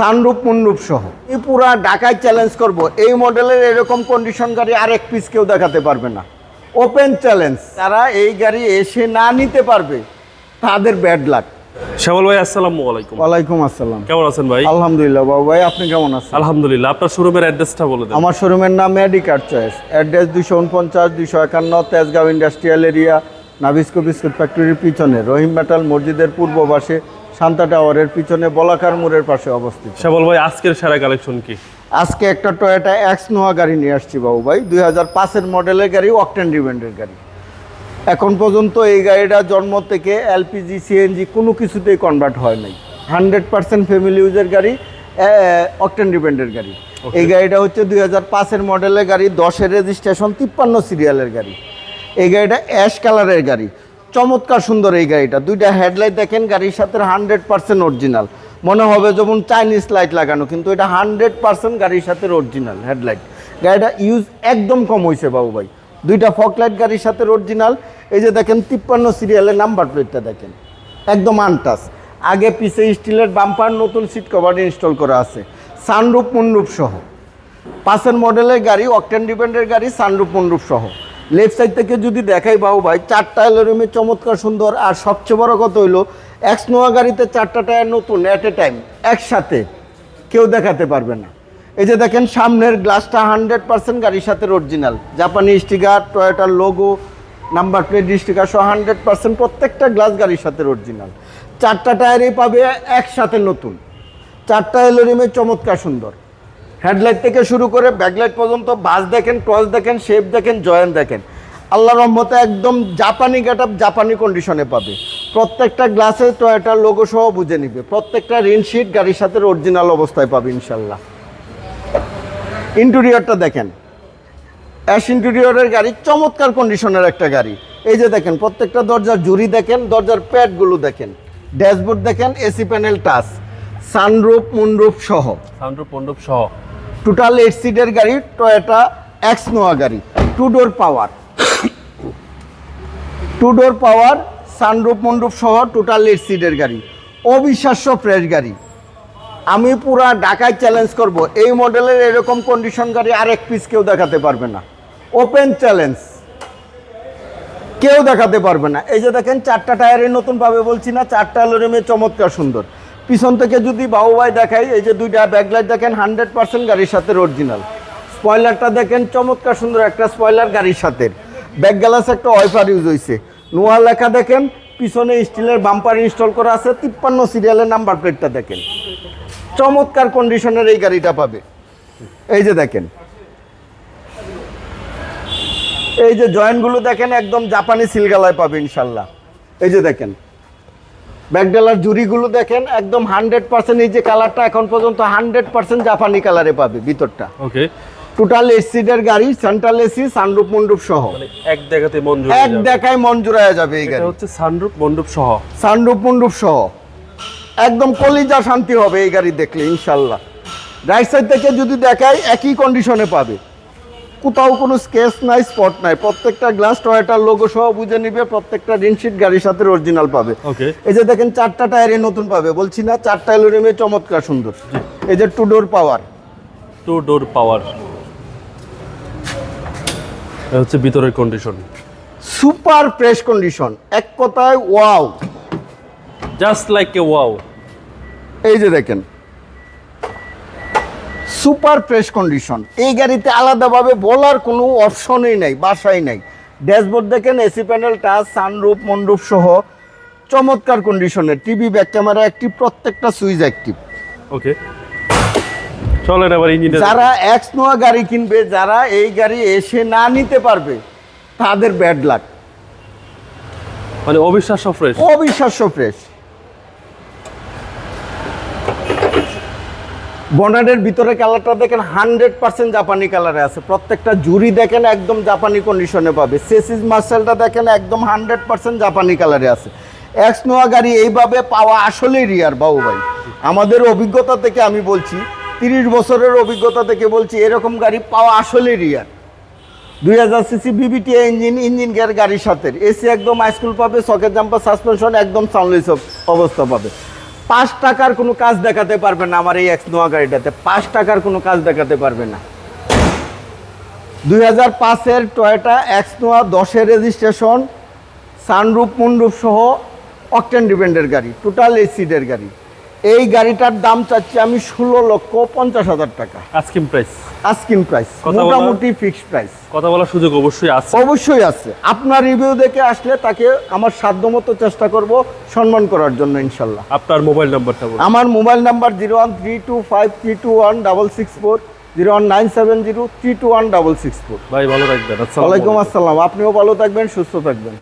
সানরূপ মুন্ডুপ সহ। এই পুরা ঢাকায় চ্যালেঞ্জ করব। এই মডেলের এরকম কন্ডিশন গাড়ি আর এক পিস কেউ দেখাতে পারবে না। ওপেন চ্যালেঞ্জ তারা এই গাড়ি এসে না নিতে পারবে তাদের ব্যাড লাক শ্যামল ভাই আসসালামু আলাইকুম। ওয়ালাইকুম আসসালাম। কেমন আছেন ভাই? আলহামদুলিল্লাহ বাবু ভাই আপনি কেমন আছেন? আলহামদুলিল্লাহ আপনার শোরুমের অ্যাড্রেসটা বলে দেন। আমার শোরুমের নাম মেডিকার চয়েস অ্যাড্রেস দুশো উনপঞ্চাশ দুশো একান্ন Tejgaon industrial area Nabisco biscuit ফ্যাক্টরির পিছনে। রহিম মেটাল মসজিদের পূর্ব পাশে শান্তা টাওয়ারের পিছনে বলাকার মোড়ের পাশে অবস্থিত। শ্যামল ভাই আজকের সেরা কালেকশন কি? আজকে একটা টয়োটা এক্স নোয়া গাড়ি নিয়ে আসছি বাবু ভাই দুই হাজার পাঁচের মডেলের গাড়ি অকটেন ডিভেন্ডের গাড়ি। এখন পর্যন্ত এই গাড়িটা জন্ম থেকে এলপিজি সিএনজি কোনো কিছুতেই কনভার্ট হয় নাই। হান্ড্রেড পার্সেন্ট ফ্যামিলি ইউজের গাড়ি অকটেন ডিপেন্ডের গাড়ি। এই গাড়িটা হচ্ছে দুই হাজার পাঁচের মডেলের গাড়ি দশের রেজিস্ট্রেশন তিপ্পান্ন সিরিয়ালের গাড়ি। এই গাড়িটা অ্যাশ কালারের গাড়ি। চমৎকার সুন্দর এই গাড়িটা। দুইটা হেডলাইট দেখেন, গাড়ির সাথে হান্ড্রেড পার্সেন্ট অরিজিনাল মনে হবে যেমন চাইনিজ লাইট লাগানো, কিন্তু এটা হান্ড্রেড পার্সেন্ট গাড়ির সাথে অরিজিনাল হেডলাইট গাড়িটা ইউজ একদম কম হয়েছে বাবু ভাই। দুইটা ফক লাইট গাড়ির সাথে অরিজিনাল এই যে দেখেন, তিপ্পান্ন সিরিয়ালের নাম্বার প্লেটটা দেখেন। একদম আনটাস আগে পিছে স্টিলের বাম্পার নতুন সিট কভার ইনস্টল করা আছে। সানরূপ মুন্ডুপ সহ। পাঁচের মডেলের গাড়ি অকটেন ডিপেন্ডের গাড়ি সানরূপ মুন্ডুপ সহ। লেফট সাইড থেকে যদি দেখাই, বাবু ভাই, চারটা এলোরিমে চমৎকার সুন্দর। আর সবচেয়ে বড় কথা হইল এক্স নোয়া গাড়িতে চারটা টায়ার নতুন অ্যাট এ টাইম একসাথে। কেউ দেখাতে পারবে না। এই যে দেখেন, সামনের গ্লাসটা হান্ড্রেড পার্সেন্ট গাড়ির সাথে অরিজিনাল জাপানি স্টিকার টয়োটার লোগো নাম্বার প্লেট স্টিকার সহ হান্ড্রেড পার্সেন্ট প্রত্যেকটা গ্লাস গাড়ির সাথে অরিজিনাল চারটা টায়ারই পাবে একসাথে নতুন। চারটা এলোরিমে চমৎকার সুন্দর। হেডলাইট থেকে শুরু করে ব্যাকলাইট পর্যন্ত, বাস দেখেন টস দেখেন, শেপ দেখেন জয়েন দেখেন। আল্লাহ রহমতে একদম জাপানি গেট আপ জাপানি কন্ডিশনে পাবে। প্রত্যেকটা গ্লাসে টয়োটার লোগো সহ বুঝে নিবে। প্রত্যেকটা রিনশিট গাড়ির সাথে অরিজিনাল অবস্থায় পাবে ইনশাল্লাহ। ইন্টেরিয়রটা দেখেন। অ্যাশ ইন্টেরিয়রের গাড়ি চমৎকার কন্ডিশনের একটা গাড়ি। এই যে দেখেন, প্রত্যেকটা দরজার জুরি দেখেন, দরজার প্যাডগুলো দেখেন। ড্যাশবোর্ড দেখেন, AC panel touch sunroof moonroof সহ। সাউন্ড্রুপ মণ্ডপ সহ। টোটাল এইট সিটের গাড়ি টয়োটা এক্স নোয়া গাড়ি two door power two door power sunroof মন্ডুপ সহ টোটাল এইট সিটের গাড়ি, অবিশ্বাস্য ফ্রেশ গাড়ি। আমি পুরা ঢাকায় চ্যালেঞ্জ করব। এই মডেলের এরকম কন্ডিশন গাড়ি আর এক পিস কেউ দেখাতে পারবে না। ওপেন চ্যালেঞ্জ কেউ দেখাতে পারবে না। এই যে দেখেন, চারটা টায়ারে নতুন পাবে বলছি না, চারটা লোরেমে চমৎকার সুন্দর। পিছন থেকে যদি বাবু ভাই দেখাই, এই যে দুইটা ব্যাকলাইট দেখেন হান্ড্রেড পার্সেন্ট গাড়ির সাথে অরিজিনাল স্পয়লারটা দেখেন, চমৎকার সুন্দর একটা স্পয়লার গাড়ির সাথে। ব্যাক গ্লাস একটা ওয়াইফার ইউজ হয়েছে নোয়া লেখা দেখেন, পিছনে স্টিলের বাম্পার ইনস্টল করা আছে, তিপ্পান্ন সিরিয়ালের নাম্বার প্লেটটা দেখেন। চমৎকার কন্ডিশনের এই গাড়িটা পাবে। এই যে দেখেন। এই যে জয়েন্টগুলো দেখেন, একদম জাপানি সিলগালায় পাবে, ইনশাল্লাহ। এই যে দেখেন। ব্যাকডালার জুরিগুলো দেখেন একদম হান্ড্রেড পার্সেন্ট এই যে কালারটা এখন পর্যন্ত হান্ড্রেড পার্সেন্ট জাপানি কালারে পাবে ভিতরটা। ওকে টোটাল এসিডের গাড়ি সেন্ট্রাল এসি সানরূপ মন্ডপ সহ। মানে এক দেখাতে জুড়ে এক দেখায় মন জুড়ায় যাবে এই এটা গাড়ি। হচ্ছে সানরূপ মণ্ডপ সহ। সানরূপ মন্ডপ সহ। একদম কলিজা শান্তি হবে এই গাড়ি দেখলে ইনশাল্লাহ। রাইট সাইড থেকে যদি দেখায় একই কন্ডিশনে পাবে। কোথাও কোনো স্কেচ নাই স্পট নাই। প্রত্যেকটা গ্লাস টয়টার লোগো সহ বুঝে নিবে প্রত্যেকটা রিনশিট গাড়ির সাথে অরিজিনাল পাবে। ওকে এই যে দেখেন চারটা টায়ারে নতুন পাবে। বলছি না চারটা এলোরিমে চমৎকার সুন্দর। এই যে two door power two door power হচ্ছে ভিতরের কন্ডিশন সুপার ফ্রেশ কন্ডিশন এক কথায় wow just like a wow এই যে দেখেন সুপার ফ্রেশ কন্ডিশন। এই গাড়িতে আলাদাভাবে বলার কোনো অপশনই নাই বাসাই নাই। ড্যাশবোর্ড দেখেন এসি প্যানেল টাচ সানরুফ মন্ডুপ সহ চমৎকার কন্ডিশনের। টিভি ব্যাক ক্যামেরা অ্যাক্টিভ প্রত্যেকটা সুইচ অ্যাক্টিভ ওকে চলেন আবার ইঞ্জিনটা যারা এক্স নোয়া গাড়ি কিনবে যারা এই গাড়ি এসে না নিতে পারবে তাদের ব্যাড লাক মানে অবিশ্বাস্য ফ্রেশ অবিশ্বাস্য ফ্রেশ বনারের ভিতরে কালারটা দেখেন হান্ড্রেড পার্সেন্ট জাপানি কালারে আছে। প্রত্যেকটা জুরি দেখেন একদম জাপানি কন্ডিশনে পাবে। সেসিস মার্শালটা দেখেন একদম হান্ড্রেড পার্সেন্ট জাপানি কালারে আছে। এক্স নোয়া গাড়ি এইভাবে পাওয়া আসলেই রিয়ার বাবু ভাই। আমাদের অভিজ্ঞতা থেকে আমি বলছি, তিরিশ বছরের অভিজ্ঞতা থেকে বলছি, এরকম গাড়ি পাওয়া আসলেই রিয়ার দুই হাজার CC VVT engine engine gear গাড়ির সাথে। এসি একদম হাইস্কুল পাবে সকেট জাম্পার সাসপেনশন একদম সাউন্ডলেস অবস্থা পাবে। পাঁচ টাকার কোনো কাজ দেখাতে পারবে না আমার এই এক্স নোয়া গাড়িটাতে। পাঁচ টাকার কোনো কাজ দেখাতে পারবে না। দুই হাজার পাঁচের টয়োটা এক্স নোয়া দশের রেজিস্ট্রেশন সানরূপ মুন্ডুপ সহ অকটেন ডিপেন্ডের গাড়ি টোটাল এসিডের গাড়ি। এই গাড়িটার দাম চাচ্ছি আমি ষোলো লক্ষ পঞ্চাশ হাজার টাকা। আজকিম প্রাইস আস্কিং প্রাইস মোটামুটি ফিক্সড প্রাইস কথা বলার সুযোগ অবশ্যই আছে। অবশ্যই আছে। আপনার রিভিউ দেখে আসলে তাকে আমার সাধ্যমতো চেষ্টা করব সম্মান করার জন্য ইনশাল্লাহ। আপনার মোবাইল নাম্বারটা বলুন। আমার mobile number zero one three two five three two one double six four zero one nine seven zero three two one double six four. ভাই ভালো থাকবেন। আসসালামু ওয়ালাইকুম। আসসালাম। আপনিও ভালো থাকবেন সুস্থ থাকবেন।